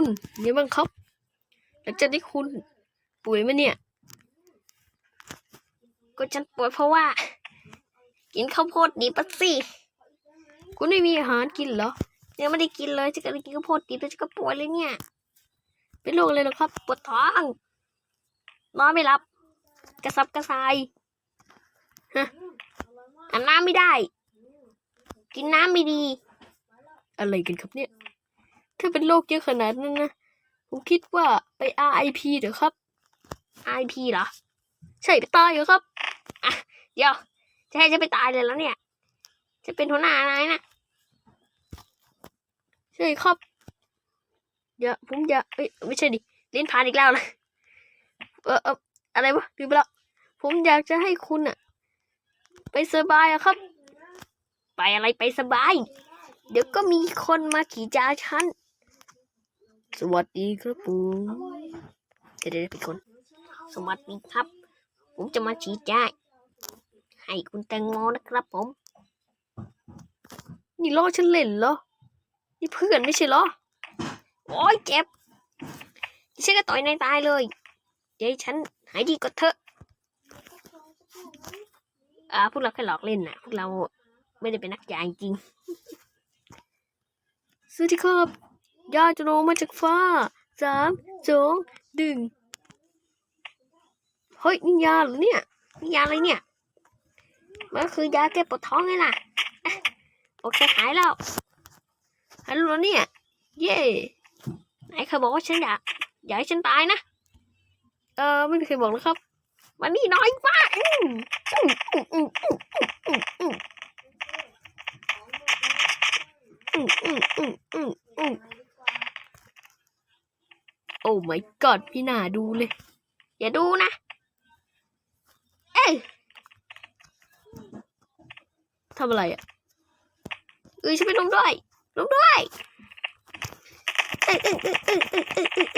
คุณยังบ้างครับหลังจากที่คุณป่วยไหมเนี่ย ก็ฉันป่วยเพราะว่า กินข้าวโพดดิบอะสิคุณไม่มีอาหารกินเหรอยังไม่ได้กินเลยฉันก็เลยกินข้าวโพดดิบแล้วฉันก็ป่วยเลยเนี่ย เป็นโรคอะไรเหรอครับปวดท้องนอนไม่หลับ กระสับกระส่ายฮะอาบน้ำไม่ได้ กินน้ำไม่ดี อะไรกันครับเนี่ย ถ้าเป็นโรคเยอะขนาดนั้นนะ ผมคิดว่าไป RIP เถอะครับ IP เหรอ ใช่ไปตายเหรอครับเดี๋ยว จะให้ฉันไปตายเลยแล้วเนี่ย จะเป็นหัวหน้านายนะใช่ครับอย่าผมอยาเอ้ยไม่ใช่ดิ เลิ้นพันอีกแล้วนะ เออเอออะไรวะลืมไปแล้วผมอยากจะให้คุณอะไปสบายอะครับ ไปอะไรไปสบาย เดี๋ยวก็มีคนมาขี่จ้าฉัน สวัสดีครับผมเดี๋ยวเดี๋ยวเป็นคน สวัสดีครับ ผมจะมาชี้แจงให้คุณแตงโมนะครับผม นี่ล้อฉันเล่นเหรอ นี่เพื่อนไม่ใช่เหรอ โอ้ยเจ็บฉันก็ต่อยนายตายเลยเดี๋ยวให้ฉันหายดีก่อนเถอะ อ่าพวกเราแค่หลอกเล่นนะพวกเราไม่ได้เป็นนักยาจริงสวัสดีครับ ยาจะลงมาจากฟ้าสามสองหนึ่งเฮ้ยนี่ยาหรอเนี่ยนี่ยาอะไรเนี่ยมันคือยาแก้ปวดท้องไงล่ะโอเคหายแล้วฮัลโหลเนี่ย เย่ไหนเคยบอกว่าฉันอยากอยากให้ฉันตายนะเออไม่มีใครบอกนะครับวันนี้น้อยมากอื โอ้ไม่กอดพี่หนาดูเลย อย่าดูนะ เอ้ยทำอะไรอะเอ้ยฉันไปลงด้วย ลงด้วยเอ้ยเอ้ยเอ้ยเอ้ยเอ้ย